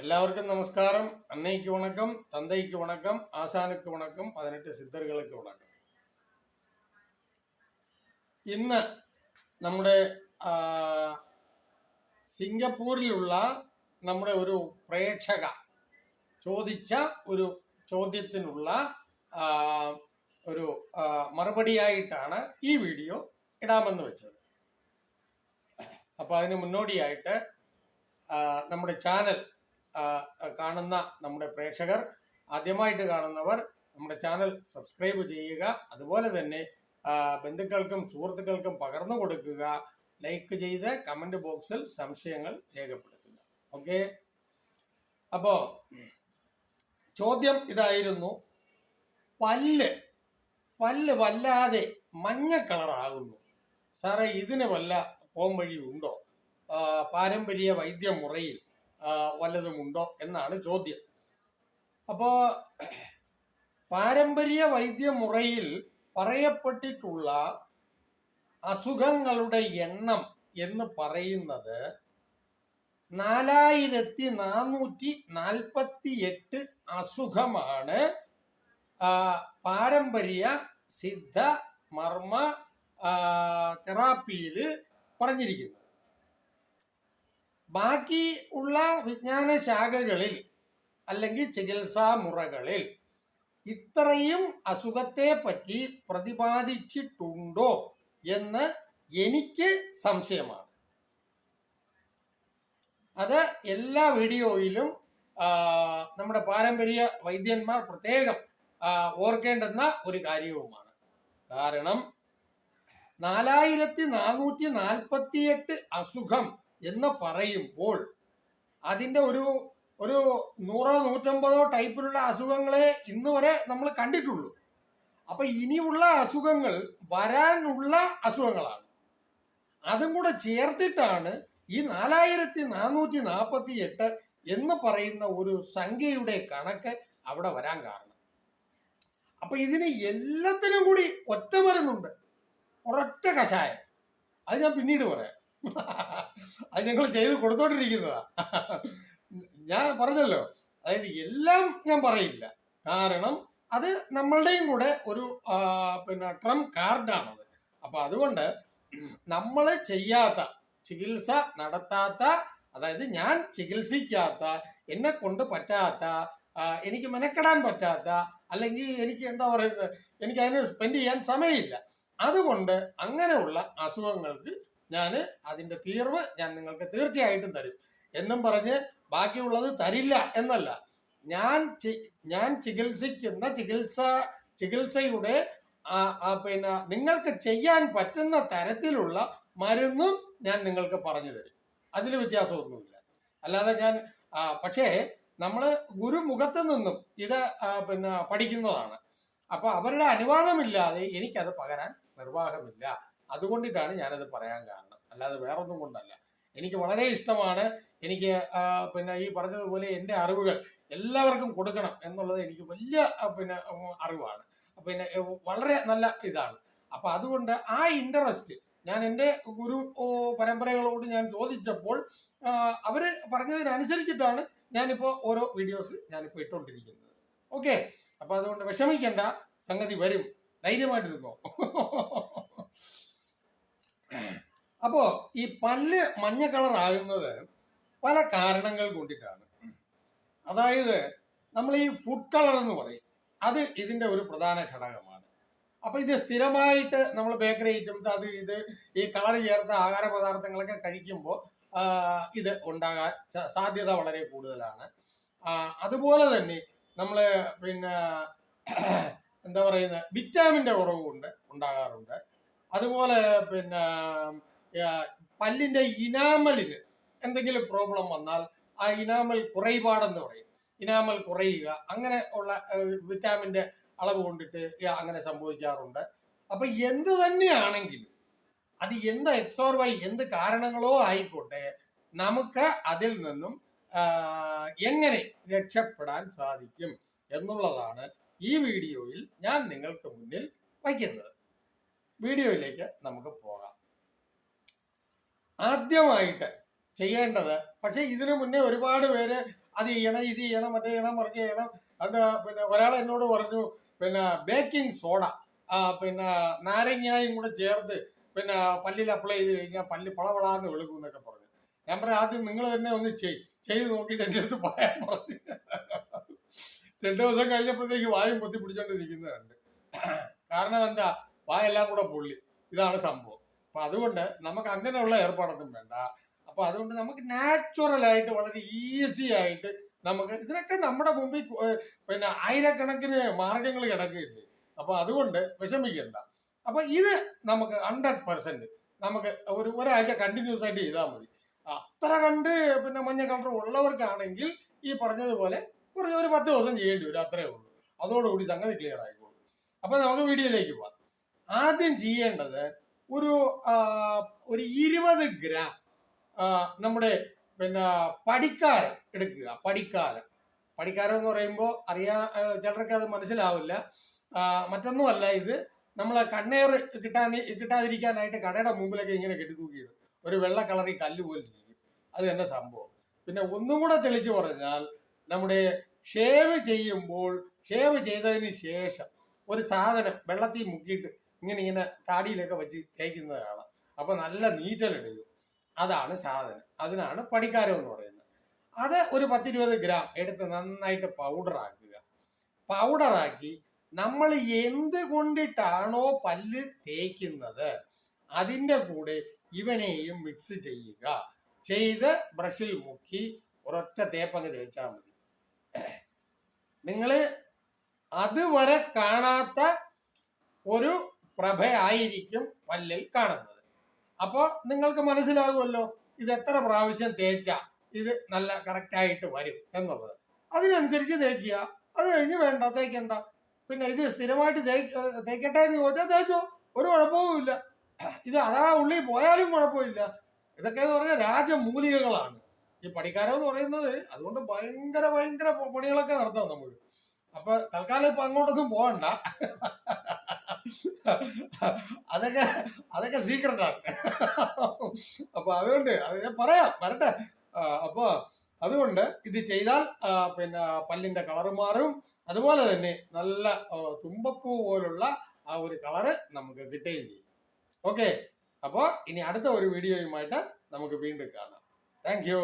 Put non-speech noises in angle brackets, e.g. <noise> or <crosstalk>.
எல்லாருக்கும் நமஸ்காரம் அன்னைக்கு வணக்கம் தந்தைக்கு வணக்கம் ஆசானுக்கு வணக்கம் പതിനെട്ട് സിദ്ധറുകൾക്ക് വണക്കം ഇന്ന് നമ്മുടെ ആ, സിംഗപ്പൂരിലുള്ള നമ്മുടെ ഒരു പ്രേക്ഷക ചോദിച്ച ഒരു ചോദ്യത്തിനുള്ള ആ, ഒരു ആ, മറുപടിയായിട്ടാണ് ഈ വീഡിയോ ഇടാമെന്ന് വെച്ചത് അപ്പോൾ അതിന് മുന്നോടിയായിട്ട് ആ, നമ്മുടെ ചാനൽ ആ, കാണുന്ന നമ്മുടെ പ്രേക്ഷകർ ആദ്യമായിട്ട് കാണുന്നവർ നമ്മുടെ ചാനൽ സബ്സ്ക്രൈബ് ചെയ്യുക. അതുപോലെ തന്നെ ബന്ധുക്കൾക്കും സുഹൃത്തുക്കൾക്കും പകർന്നു കൊടുക്കുക. ലൈക്ക് ചെയ്ത് കമന്റ് ബോക്സിൽ സംശയങ്ങൾ രേഖപ്പെടുത്തുക. ഓക്കെ? അപ്പോൾ ചോദ്യം ഇതായിരുന്നു. പല്ല് പല്ല് വല്ലാതെ മഞ്ഞ കളറാകുന്നു. സാറേ ഇതിന് വല്ല പോംവഴി ഉണ്ടോ പാരമ്പര്യ വൈദ്യമുറയിൽ. വല്ലതുമുണ്ടോ എന്നാണ് ചോദ്യം. അപ്പോൾ പാരമ്പര്യ വൈദ്യമുറയിൽ പറയപ്പെട്ടിട്ടുള്ള അസുഖങ്ങളുടെ എണ്ണം എന്ന് പറയുന്നത് നാലായിരത്തി നാനൂറ്റി നാൽപ്പത്തി എട്ട് അസുഖമാണ് പാരമ്പര്യ സിദ്ധ മർമ്മ തെറാപ്പിയിൽ പറഞ്ഞിരിക്കുന്നത്. ബാക്കി ഉള്ള വിജ്ഞാന ശാഖകളിൽ അല്ലെങ്കിൽ ചികിത്സാ മുറകളിൽ ഇത്രയും അസുഖത്തെ പറ്റി പ്രതിപാദിച്ചിട്ടുണ്ടോ എന്ന് എനിക്ക് സംശയമാണ്. അത് എല്ലാ വീഡിയോയിലും നമ്മുടെ പാരമ്പര്യ വൈദ്യന്മാർ പ്രത്യേകം ഓർക്കേണ്ടുന്ന ഒരു കാര്യവുമാണ്. കാരണം നാലായിരത്തി നാനൂറ്റി നാൽപ്പത്തിയെട്ട് അസുഖം എന്ന് പറയുമ്പോൾ അതിന്റെ ഒരു ഒരു നൂറോ നൂറ്റമ്പതോ ടൈപ്പിലുള്ള അസുഖങ്ങളെ ഇന്ന് വരെ നമ്മൾ കണ്ടിട്ടുള്ളൂ. അപ്പൊ ഇനിയുള്ള അസുഖങ്ങൾ വരാനുള്ള അസുഖങ്ങളാണ്. അതും കൂടെ ചേർത്തിട്ടാണ് ഈ നാലായിരത്തി നാനൂറ്റി നാൽപ്പത്തി എട്ട് എന്ന് പറയുന്ന ഒരു സംഖ്യയുടെ കണക്ക് അവിടെ വരാൻ കാരണം. അപ്പൊ ഇതിന് എല്ലാത്തിനും കൂടി ഒറ്റ മരുന്നുണ്ട് ഒരൊറ്റ കഷായം. അത് ഞാൻ പിന്നീട് പറയാം. <laughs> അത് ഞങ്ങൾ ചെയ്ത് കൊടുത്തോണ്ടിരിക്കുന്നതാ. ഞാൻ പറഞ്ഞല്ലോ അതായത് എല്ലാം ഞാൻ പറയില്ല. കാരണം അത് നമ്മളുടെയും കൂടെ ഒരു പിന്നെ ട്രം കാർഡാണത്. അപ്പൊ അതുകൊണ്ട് നമ്മൾ ചെയ്യാത്ത ചികിത്സ നടത്താത്ത അതായത് ഞാൻ ചികിത്സിക്കാത്ത എന്നെ കൊണ്ട് പറ്റാത്ത എനിക്ക് മെനക്കെടാൻ പറ്റാത്ത അല്ലെങ്കിൽ എനിക്ക് എന്താ പറയുന്നത് എനിക്ക് അതിന് സ്പെൻഡ് ചെയ്യാൻ സമയമില്ല. അതുകൊണ്ട് അങ്ങനെയുള്ള അസുഖങ്ങൾക്ക് ഞാൻ അതിന്റെ തീർവ് ഞാൻ നിങ്ങൾക്ക് തീർച്ചയായിട്ടും തരും. എന്നും പറഞ്ഞ് ബാക്കിയുള്ളത് തരില്ല എന്നല്ല. ഞാൻ ഞാൻ ചികിത്സിക്കുന്ന ചികിത്സ ചികിത്സയുടെ പിന്നെ നിങ്ങൾക്ക് ചെയ്യാൻ പറ്റുന്ന തരത്തിലുള്ള മരുന്നും ഞാൻ നിങ്ങൾക്ക് പറഞ്ഞു തരും. അതിൽ വ്യത്യാസമൊന്നുമില്ല. അല്ലാതെ ഞാൻ പക്ഷേ നമ്മൾ ഗുരുമുഖത്ത് നിന്നും ഇത് പിന്നെ പഠിക്കുന്നതാണ്. അപ്പൊ അവരുടെ അനുവാദമില്ലാതെ എനിക്കത് പകരാൻ നിർവാഹമില്ല. അതുകൊണ്ടിട്ടാണ് ഞാനത് പറയാൻ കാരണം. അല്ലാതെ വേറൊന്നും കൊണ്ടല്ല. എനിക്ക് വളരെ ഇഷ്ടമാണ് എനിക്ക് പിന്നെ ഈ പറഞ്ഞതുപോലെ എന്റെ അറിവുകൾ എല്ലാവർക്കും കൊടുക്കണം എന്നുള്ളത് എനിക്ക് വലിയ പിന്നെ അറിവാണ്. പിന്നെ വളരെ നല്ല ഇതാണ്. അപ്പൊ അതുകൊണ്ട് ആ ഇൻട്രസ്റ്റ് ഞാൻ എന്റെ ഗുരു പരമ്പരകളോട് ഞാൻ ചോദിച്ചപ്പോൾ അവർ പറഞ്ഞതിനനുസരിച്ചിട്ടാണ് ഞാനിപ്പോ ഓരോ വീഡിയോസ് ഞാനിപ്പോ ഇട്ടുകൊണ്ടിരിക്കുന്നത് ഓക്കെ അപ്പൊ അതുകൊണ്ട് വിഷമിക്കേണ്ട. സംഗതി വരും. ധൈര്യമായിട്ടിരുന്നോ? <laughs> അപ്പോ ഈ പല്ല് മഞ്ഞ കളർ ആകുന്നത് പല കാരണങ്ങൾ കൊണ്ടിട്ടാണ്. അതായത് നമ്മൾ ഈ ഫുഡ് കളർ എന്ന് പറയും. അത് ഇതിന്റെ ഒരു പ്രധാന ഘടകമാണ്. അപ്പൊ ഇത് സ്ഥിരമായിട്ട് നമ്മൾ ബേക്കറി ഐറ്റംസ് അത് ഇത് ഈ കളർ ചേർത്ത ആഹാര പദാർത്ഥങ്ങളൊക്കെ കഴിക്കുമ്പോൾ ഇത് ഉണ്ടാകാൻ സാധ്യത വളരെ കൂടുതലാണ്. അതുപോലെ തന്നെ നമ്മൾ പിന്നെ <clears throat> എന്താ പറയുന്നത്? വിറ്റാമിന്റെ കുറവുകൊണ്ട് ഉണ്ടാകാറുണ്ട്. അതുപോലെ പിന്നെ പല്ലിന്റെ ഇനാമലിന് എന്തെങ്കിലും പ്രോബ്ലം വന്നാൽ ആ ഇനാമൽ കുറയുപാടെന്ന് പറയും. ഇനാമൽ കുറയുക അങ്ങനെ ഉള്ള വിറ്റാമിന്റെ അളവ് കൊണ്ടിട്ട് അങ്ങനെ സംഭവിക്കാറുണ്ട്. അപ്പൊ എന്ത് തന്നെയാണെങ്കിലും അത് എന്ത് എക്സോർ വൈ എന്ത് കാരണങ്ങളോ ആയിക്കോട്ടെ നമുക്ക് അതിൽ നിന്നും എങ്ങനെ രക്ഷപ്പെടാൻ സാധിക്കും എന്നുള്ളതാണ് ഈ വീഡിയോയിൽ ഞാൻ നിങ്ങൾക്ക് മുന്നിൽ വയ്ക്കുന്നത്. വീഡിയോയിലേക്ക് നമുക്ക് പോകാം. ആദ്യമായിട്ട് ചെയ്യേണ്ടത്. പക്ഷേ ഇതിനു മുന്നേ ഒരുപാട് പേര് അത് ചെയ്യണം ഇത് ചെയ്യണം മറ്റേ ചെയ്യണം മറിച്ച് ചെയ്യണം. അത് പിന്നെ ഒരാൾ എന്നോട് പറഞ്ഞു പിന്നെ ബേക്കിംഗ് സോഡ പിന്നെ നാരങ്ങായും കൂടെ ചേർത്ത് പിന്നെ പല്ലിൽ അപ്ലൈ ചെയ്ത് കഴിഞ്ഞാൽ പല്ല് പളവളാന്ന് വെളുക്കും എന്നൊക്കെ പറഞ്ഞു. ഞാൻ പറയാം ആദ്യം നിങ്ങൾ തന്നെ ഒന്ന് ചെയ് ചെയ്ത് നോക്കിയിട്ട് എന്റെ അടുത്ത് പറയാൻ പറഞ്ഞു. രണ്ടു ദിവസം കഴിഞ്ഞപ്പോഴത്തേക്ക് വായും പൊത്തി പിടിച്ചോണ്ട് നിൽക്കുന്നതുണ്ട് കാരണം എന്താ? വായെല്ലാം കൂടെ പൊള്ളി. ഇതാണ് സംഭവം. അപ്പൊ അതുകൊണ്ട് നമുക്ക് അങ്ങനെയുള്ള ഏർപ്പാടൊന്നും വേണ്ട. അപ്പൊ അതുകൊണ്ട് നമുക്ക് നാച്ചുറൽ ആയിട്ട് വളരെ ഈസി ആയിട്ട് നമുക്ക് ഇതിനൊക്കെ നമ്മുടെ മുമ്പിൽ പിന്നെ ആയിരക്കണക്കിന് മാർഗങ്ങൾ കിടക്കുകയില്ലേ? അപ്പൊ അതുകൊണ്ട് വിഷമിക്കണ്ട. അപ്പൊ ഇത് നമുക്ക് ഹൺഡ്രഡ് പെർസെന്റ് നമുക്ക് ഒരു ഒരാഴ്ച കണ്ടിന്യൂസ് ആയിട്ട് ചെയ്താൽ മതി. അത്ര കണ്ട് പിന്നെ മഞ്ഞ കളർ ഉള്ളവർക്കാണെങ്കിൽ ഈ പറഞ്ഞതുപോലെ കുറച്ച് ഒരു പത്ത് ദിവസം ചെയ്യേണ്ടി വരും അത്രേ ഉള്ളൂ. അതോടുകൂടി സംഗതി ക്ലിയർ ആയിക്കോളും. അപ്പൊ നമുക്ക് വീഡിയോയിലേക്ക് പോവാം. ആദ്യം ചെയ്യേണ്ടത് ഒരു ഒരു ഇരുപത് ഗ്രാം നമ്മുടെ പിന്നെ പടിക്കാരം എടുക്കുക പടിക്കാരം. പടിക്കാരം എന്ന് പറയുമ്പോൾ അറിയാ ചിലർക്ക് അത് മനസ്സിലാവില്ല. മറ്റൊന്നുമല്ല ഇത് നമ്മൾ കണ്ണേറ് കിട്ടാൻ കിട്ടാതിരിക്കാനായിട്ട് കടയുടെ മുമ്പിലൊക്കെ ഇങ്ങനെ കെട്ടി തൂക്കിയിടും. ഒരു വെള്ള കളറി കല്ല് പോലെ ഇരിക്കും. അത് തന്നെ സംഭവം. പിന്നെ ഒന്നും കൂടെ തെളിച്ചു പറഞ്ഞാൽ നമ്മുടെ ഷേവ് ചെയ്യുമ്പോൾ ഷേവ് ചെയ്തതിന് ശേഷം ഒരു സാധനം വെള്ളത്തിൽ മുക്കിയിട്ട് ഇങ്ങനെ ഇങ്ങനെ താടിയിലൊക്കെ വെച്ച് തേക്കുന്നത് കാണാം അപ്പൊ നല്ല നീറ്റലെടുക്കും അതാണ് സാധനം. അതിനാണ് പടിക്കാരം എന്ന് പറയുന്നത്. അത് ഒരു പത്തിരുപത് ഗ്രാം എടുത്ത് നന്നായിട്ട് പൗഡറാക്കുക പൗഡറാക്കി നമ്മൾ എന്ത് കൊണ്ടിട്ടാണോ പല്ല് തേക്കുന്നത് അതിന്റെ കൂടെ ഇവനെയും മിക്സ് ചെയ്യുക. ചെയ്ത് ബ്രഷിൽ മുക്കി ഒരൊറ്റ തേപ്പങ്ങ് തേച്ചാൽ മതി. നിങ്ങൾ അതുവരെ കാണാത്ത ഒരു പ്രഭയായിരിക്കും പല്ലിൽ കാണുന്നത്. അപ്പോൾ നിങ്ങൾക്ക് മനസ്സിലാകുമല്ലോ ഇത് എത്ര പ്രാവശ്യം തേച്ച ഇത് നല്ല കറക്റ്റായിട്ട് വരും എന്നുള്ളത്. അതിനനുസരിച്ച് തേക്കുക. അത് കഴിഞ്ഞ് വേണ്ട തേക്കണ്ട. പിന്നെ ഇത് സ്ഥിരമായിട്ട് തേക്ക് തേക്കട്ടെ എന്ന് ചോദിച്ചാൽ തേച്ചോ. ഒരു കുഴപ്പവുമില്ല ഇത് അതാ ഉള്ളിൽ പോയാലും കുഴപ്പമില്ല. ഇതൊക്കെ എന്ന് പറഞ്ഞാൽ രാജമൂലികകളാണ്. ഈ പണിക്കാരം എന്ന് പറയുന്നത് അതുകൊണ്ട് ഭയങ്കര ഭയങ്കര പണികളൊക്കെ നടത്താം നമുക്ക് അപ്പൊ തൽക്കാലം ഇപ്പൊ അങ്ങോട്ടൊന്നും പോകണ്ട. അതൊക്കെ അതൊക്കെ സീക്രട്ടാണ് അപ്പൊ അതുകൊണ്ട് അത് ഞാൻ പറയാം വരട്ടെ. ആ, അപ്പൊ അതുകൊണ്ട് ഇത് ചെയ്താൽ ആ, പിന്നെ പല്ലിന്റെ കളർ മാറും. അതുപോലെ തന്നെ നല്ല ആ, തുമ്പപ്പൂ പോലുള്ള ആ ഒരു കളറ് നമുക്ക് കിട്ടുകയും ചെയ്യും. ഓക്കെ അപ്പോൾ ഇനി അടുത്ത ഒരു വീഡിയോയുമായിട്ട് നമുക്ക് വീണ്ടും കാണാം. Thank you